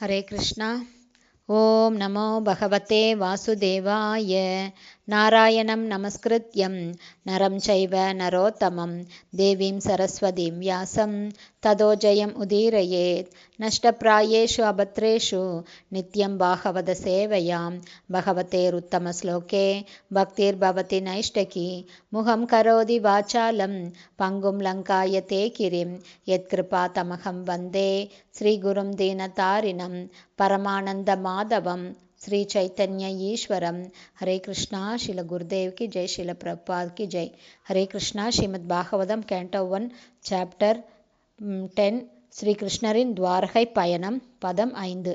हरे कृष्णा। ॐ नमो भगवते वासुदेवाय। नारायणं नमस्कृत्यं नरं चैव नरोत्तमं देवीं सरस्वतीं व्यासं ततो जयम् उदीरयेत् नष्टप्रायेषु अभद्रेषु नित्यं भागवतसेवयां भगवतेरुत्तमश्लोके भक्तिर्भवति नैष्टकी मुखं करोति वाचालं पङ्गुं लङ्कायते गिरिं यत्कृपातमहं वन्दे श्रीगुरुं दीनतारिणं परमानन्दमाधवं శ్రీ చైతన్య ఈశ్వరం హరే కృష్ణ శిల గురుదేవ్కి జై శిల ప్రపాద్కి Jai Hare Krishna Srimad Bhagavatam canto one chapter ten ஸ்ரீகிருஷ்ணரின் Dwarka பயணம் பதம் ஐந்து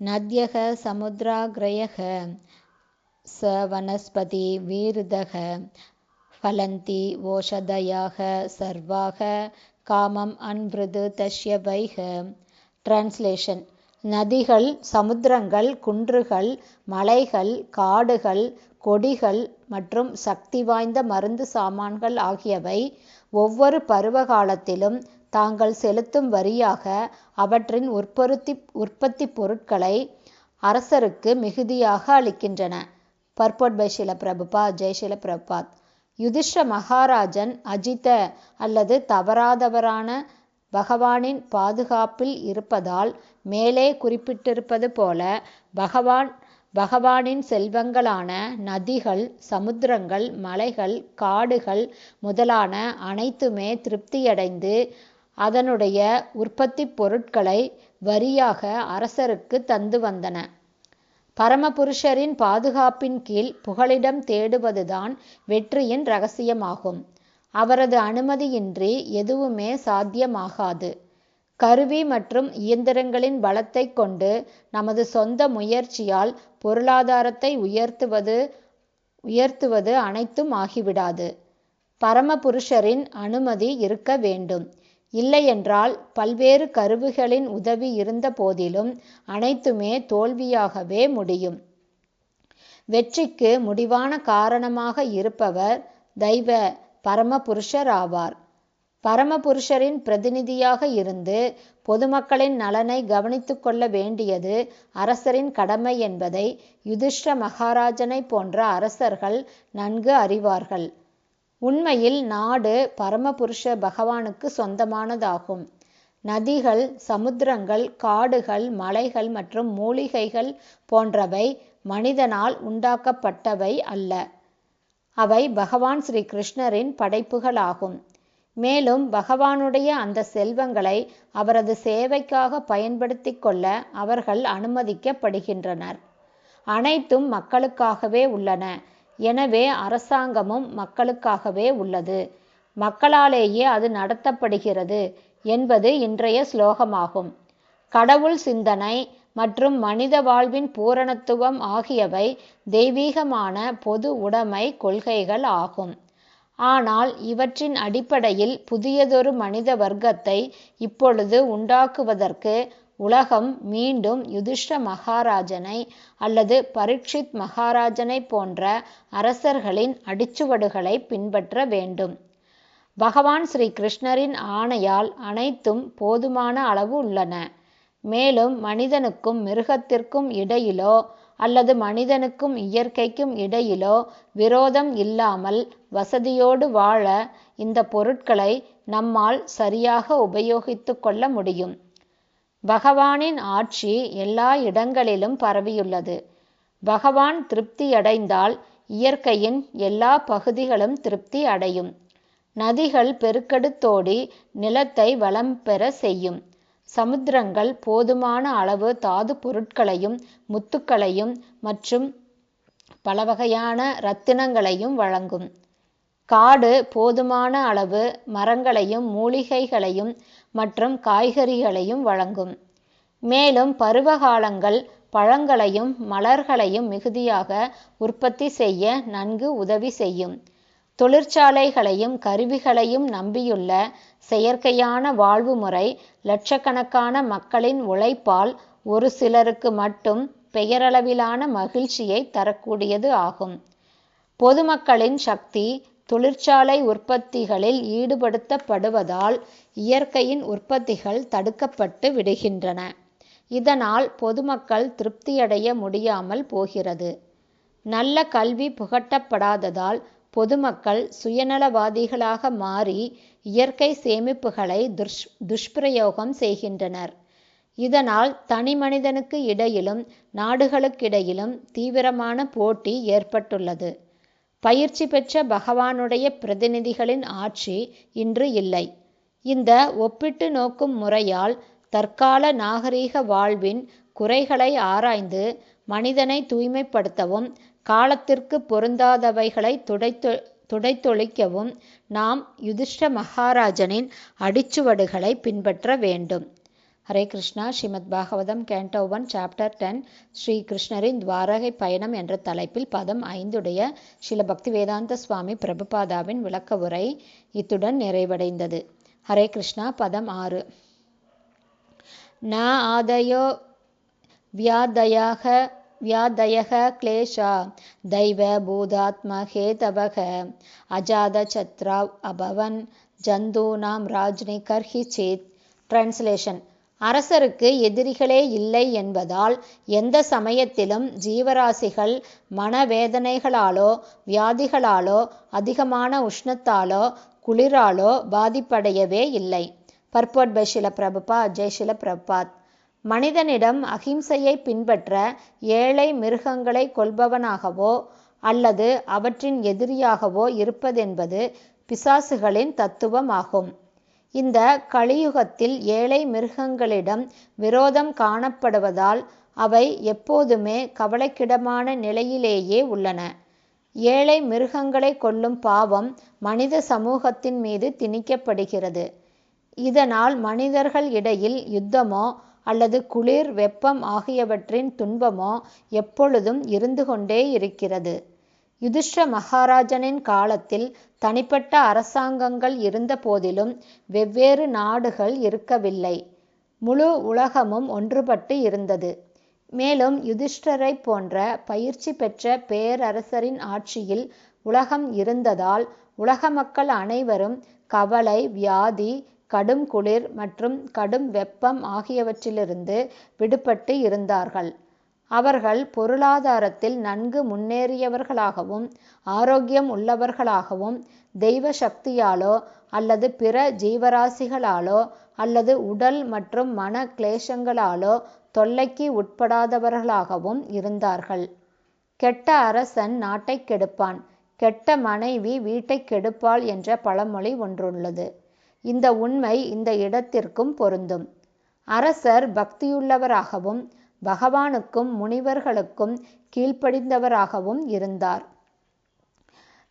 நத்யக சமுத்ராகிரயக ச வனஸ்பதி வீருதக ஃபலந்தி ஓஷதயாக சர்வாக காமம் அன்பிருது தஷ்ய வைக டிரான்ஸ்லேஷன் நதிகள் சமுத்திரங்கள் குன்றுகள் மலைகள் காடுகள் கொடிகள் மற்றும் சக்தி வாய்ந்த மருந்து சாமான்கள் ஆகியவை ஒவ்வொரு பருவகாலத்திலும் தாங்கள் செலுத்தும் வரியாக அவற்றின் உற்பத்தி உற்பத்தி பொருட்களை அரசருக்கு மிகுதியாக அளிக்கின்றன. பர்போட் பை ஷில பிரபுபா ஜெய்ஷில பிரபாத். யுதிஷ்ட மகாராஜன் அஜித அல்லது தவறாதவரான பகவானின் பாதுகாப்பில் இருப்பதால் மேலே குறிப்பிட்டிருப்பது போல பகவான் பகவானின் செல்வங்களான நதிகள் சமுத்திரங்கள் மலைகள் காடுகள் முதலான அனைத்துமே திருப்தியடைந்து அதனுடைய உற்பத்தி பொருட்களை வரியாக அரசருக்கு தந்து வந்தன. பரமபுருஷரின் பாதுகாப்பின் கீழ் புகலிடம் தேடுவதுதான் வெற்றியின் ரகசியமாகும். அவரது அனுமதியின்றி எதுவுமே சாத்தியமாகாது. கருவி மற்றும் இயந்திரங்களின் பலத்தை கொண்டு நமது சொந்த முயற்சியால் பொருளாதாரத்தை உயர்த்துவது உயர்த்துவது அனைத்தும் ஆகிவிடாது. பரமபுருஷரின் அனுமதி இருக்க வேண்டும். இல்லையென்றால் பல்வேறு கருவிகளின் உதவி இருந்த போதிலும் அனைத்துமே தோல்வியாகவே முடியும். வெற்றிக்கு முடிவான காரணமாக இருப்பவர் தெய்வ பரமபுருஷர் ஆவார் பரமபுருஷரின் பிரதிநிதியாக இருந்து பொதுமக்களின் நலனை கவனித்து கொள்ள வேண்டியது அரசரின் கடமை என்பதை யுதிஷ்ட மகாராஜனை போன்ற அரசர்கள் நன்கு அறிவார்கள். உண்மையில் நாடு பரமபுருஷ பகவானுக்கு சொந்தமானதாகும். நதிகள் சமுத்திரங்கள் காடுகள் மலைகள் மற்றும் மூலிகைகள் போன்றவை மனிதனால் உண்டாக்கப்பட்டவை அல்ல. அவை பகவான் ஸ்ரீ கிருஷ்ணரின் படைப்புகளாகும். மேலும் பகவானுடைய அந்த செல்வங்களை அவரது சேவைக்காக பயன்படுத்தி கொள்ள அவர்கள் அனுமதிக்கப்படுகின்றனர். அனைத்தும் மக்களுக்காகவே உள்ளன. எனவே அரசாங்கமும் மக்களுக்காகவே உள்ளது. மக்களாலேயே அது நடத்தப்படுகிறது என்பது இன்றைய ஸ்லோகமாகும். கடவுள் சிந்தனை மற்றும் மனித வாழ்வின் பூரணத்துவம் ஆகியவை தெய்வீகமான பொது உடைமை கொள்கைகள் ஆகும். ஆனால் இவற்றின் அடிப்படையில் புதியதொரு மனித வர்க்கத்தை இப்பொழுது உண்டாக்குவதற்கு உலகம் மீண்டும் யுதிஷ்ட மகாராஜனை அல்லது பரீட்சித் மகாராஜனை போன்ற அரசர்களின் அடிச்சுவடுகளை பின்பற்ற வேண்டும். பகவான் ஸ்ரீ கிருஷ்ணரின் ஆணையால் அனைத்தும் போதுமான அளவு உள்ளன. மேலும் மனிதனுக்கும் மிருகத்திற்கும் இடையிலோ அல்லது மனிதனுக்கும் இயற்கைக்கும் இடையிலோ விரோதம் இல்லாமல் வசதியோடு வாழ இந்த பொருட்களை நம்மால் சரியாக உபயோகித்து கொள்ள முடியும். பகவானின் ஆட்சி எல்லா இடங்களிலும் பரவியுள்ளது. பகவான் திருப்தியடைந்தால் இயற்கையின் எல்லா பகுதிகளும் திருப்தி அடையும். நதிகள் பெருக்கெடுத்தோடி நிலத்தை வளம் பெற செய்யும். சமுத்திரங்கள் போதுமான அளவு தாது பொருட்களையும் முத்துக்களையும் மற்றும் பல வகையான இரத்தினங்களையும் வழங்கும். காடு போதுமான அளவு மரங்களையும் மூலிகைகளையும் மற்றும் காய்கறிகளையும் வழங்கும். மேலும் பருவகாலங்கள் பழங்களையும் மலர்களையும் மிகுதியாக உற்பத்தி செய்ய நன்கு உதவி செய்யும். தொழிற்சாலைகளையும் கருவிகளையும் நம்பியுள்ள செயற்கையான வாழ்வு முறை லட்சக்கணக்கான மக்களின் உழைப்பால் ஒரு சிலருக்கு மட்டும் பெயரளவிலான மகிழ்ச்சியை தரக்கூடியது ஆகும். பொதுமக்களின் சக்தி தொழிற்சாலை உற்பத்திகளில் ஈடுபடுத்தப்படுவதால் இயற்கையின் உற்பத்திகள் தடுக்கப்பட்டு விடுகின்றன. இதனால் பொதுமக்கள் திருப்தியடைய முடியாமல் போகிறது. நல்ல கல்வி புகட்டப்படாததால் பொதுமக்கள் சுயநலவாதிகளாக மாறி இயற்கை சேமிப்புகளை துஷ் துஷ்பிரயோகம் செய்கின்றனர். இதனால் தனி மனிதனுக்கு இடையிலும் நாடுகளுக்கிடையிலும் தீவிரமான போட்டி ஏற்பட்டுள்ளது. பயிற்சி பெற்ற பகவானுடைய பிரதிநிதிகளின் ஆட்சி இன்று இல்லை. இந்த ஒப்பிட்டு நோக்கும் முறையால் தற்கால நாகரீக வாழ்வின் குறைகளை ஆராய்ந்து மனிதனை தூய்மைப்படுத்தவும் காலத்திற்கு பொருந்தாதவைகளை துடைத்து துடைத்தொழிக்கவும் நாம் யுதிஷ்ட மகாராஜனின் அடிச்சுவடுகளை பின்பற்ற வேண்டும். Hare Krishna. Srimad Bhagavatam canto one chapter ten Sri கிருஷ்ணரின் துவாரகை பயணம் என்ற தலைப்பில் பதம் ஐந்துடைய ஸ்ரீல பக்தி வேதாந்த சுவாமி பிரபுபாதாவின் விளக்க உரை இத்துடன் நிறைவடைந்தது. ஹரே கிருஷ்ணா. பதம் ஆறு. ந ஆதயோ வியாதயாக வியாதயக கிளேஷா தெய்வ பூதாத்ம ஹேதவக அஜாத சத்ரா அபவன் ஜந்தூனாம் ராஜ்னி கர்ஹி சேத். டிரான்ஸ்லேஷன் அரசருக்கு எதிரிகளே இல்லை என்பதால் எந்த சமயத்திலும் ஜீவராசிகள் மனவேதனைகளாலோ வியாதிகளாலோ அதிகமான உஷ்ணத்தாலோ குளிராலோ பாதிப்படையவே இல்லை. பர்போட் பை ஷில பிரபுபா ஜெய் ஷில பிரபாத் மனிதனிடம் அகிம்சையை பின்பற்ற ஏழை மிருகங்களை கொல்பவனாகவோ அல்லது அவற்றின் எதிரியாகவோ இருப்பதென்பது பிசாசுகளின் தத்துவமாகும். இந்த கலியுகத்தில் ஏழை மிருகங்களிடம் விரோதம் காணப்படுவதால் அவை எப்போதுமே கவலைக்கிடமான நிலையிலேயே உள்ளன. ஏழை மிருகங்களை கொல்லும் பாவம் மனித சமூகத்தின் மீது திணிக்கப்படுகிறது. இதனால் மனிதர்கள் இடையில் யுத்தமோ அல்லது குளிர் வெப்பம் ஆகியவற்றின் துன்பமோ எப்பொழுதும் இருந்து கொண்டே இருக்கிறது. யுதிஷ்ட மகாராஜனின் காலத்தில் தனிப்பட்ட அரசாங்கங்கள் இருந்த போதிலும் வெவ்வேறு நாடுகள் இருக்கவில்லை. முழு உலகமும் ஒன்றுபட்டு இருந்தது. மேலும் யுதிஷ்டரை போன்ற பயிற்சி பெற்ற பேரரசரின் ஆட்சியில் உலகம் இருந்ததால் உலக மக்கள் அனைவரும் கவலை வியாதி கடும் குளிர் மற்றும் கடும் வெப்பம் ஆகியவற்றிலிருந்து விடுபட்டு இருந்தார்கள். அவர்கள் பொருளாதாரத்தில் நன்கு முன்னேறியவர்களாகவும் ஆரோக்கியம் உள்ளவர்களாகவும் தெய்வ சக்தியாலோ அல்லது பிற ஜீவராசிகளாலோ அல்லது உடல் மற்றும் மன கிளேசங்களாலோ தொல்லைக்கு உட்படாதவர்களாகவும் இருந்தார்கள். கெட்ட அரசன் நாட்டை கெடுப்பான். கெட்ட மனைவி வீட்டை கெடுப்பாள் என்ற பழமொழி ஒன்றுள்ளது. இந்த உண்மை இந்த இடத்திற்கும் பொருந்தும். அரசர் பக்தியுள்ளவராகவும் பகவானுக்கும் முனிவர்களுக்கும் கீழ்ப்படிந்தவராகவும் இருந்தார்.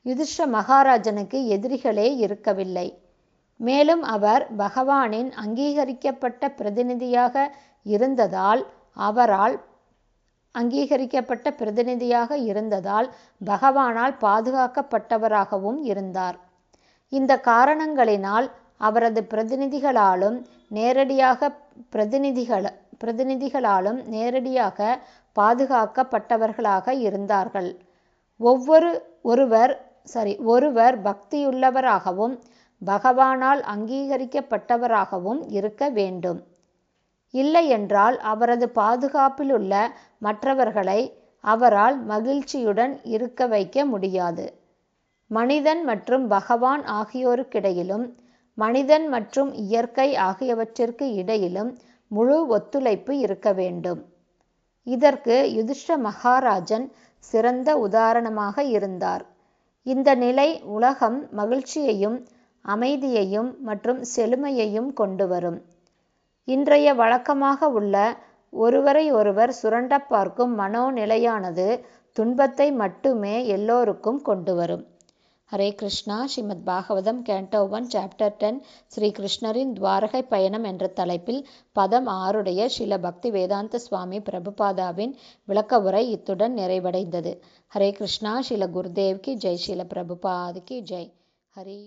யுதிஷ்ட மகாராஜனுக்கு எதிரிகளே இருக்கவில்லை. மேலும் அவர் பகவானின் அங்கீகரிக்கப்பட்ட பிரதிநிதியாக இருந்ததால் அவரால் அங்கீகரிக்கப்பட்ட பிரதிநிதியாக இருந்ததால் பகவானால் பாதுகாக்கப்பட்டவராகவும் இருந்தார். இந்த காரணங்களினால் அவரது பிரதிநிதிகளாலும் நேரடியாக பிரதிநிதிகள் பிரதிநிதிகளாலும் நேரடியாக பாதுகாக்கப்பட்டவர்களாக இருந்தார்கள். ஒவ்வொரு ஒருவர் சாரி ஒருவர் பக்தியுள்ளவராகவும் பகவானால் அங்கீகரிக்கப்பட்டவராகவும் இருக்க வேண்டும். இல்லையென்றால் அவரது பாதுகாப்பிலுள்ள மற்றவர்களை அவரால் மகிழ்ச்சியுடன் இருக்க வைக்க முடியாது. மனிதன் மற்றும் பகவான் ஆகியோருக்கிடையிலும் மனிதன் மற்றும் இயற்கை ஆகியவற்றிற்கு இடையிலும் முழு ஒத்துழைப்பு இருக்க வேண்டும். இதற்கு யுதிஷ்ட மகாராஜன் சிறந்த உதாரணமாக இருந்தார். இந்த நிலை உலகம் மகிழ்ச்சியையும் அமைதியையும் மற்றும் செழுமையையும் கொண்டு வரும். இன்றைய வழக்கமாக உள்ள ஒருவரை ஒருவர் சுரண்ட பார்க்கும் மனோநிலையானது துன்பத்தை மட்டுமே எல்லோருக்கும் கொண்டு வரும். Hare Krishna. Srimad Bhagavatam canto one chapter ten Sri கிருஷ்ணரின் துவாரகை பயணம் என்ற தலைப்பில் பதம் ஆறுடைய ஸ்ரீல பக்தி வேதாந்த சுவாமி பிரபுபாதாவின் விளக்க உரை இத்துடன் நிறைவடைந்தது. ஹரே கிருஷ்ணா. ஸ்ரீல குருதேவ் கி ஜெய் ஸ்ரீல பிரபுபாத் கி ஜெய். ஹரி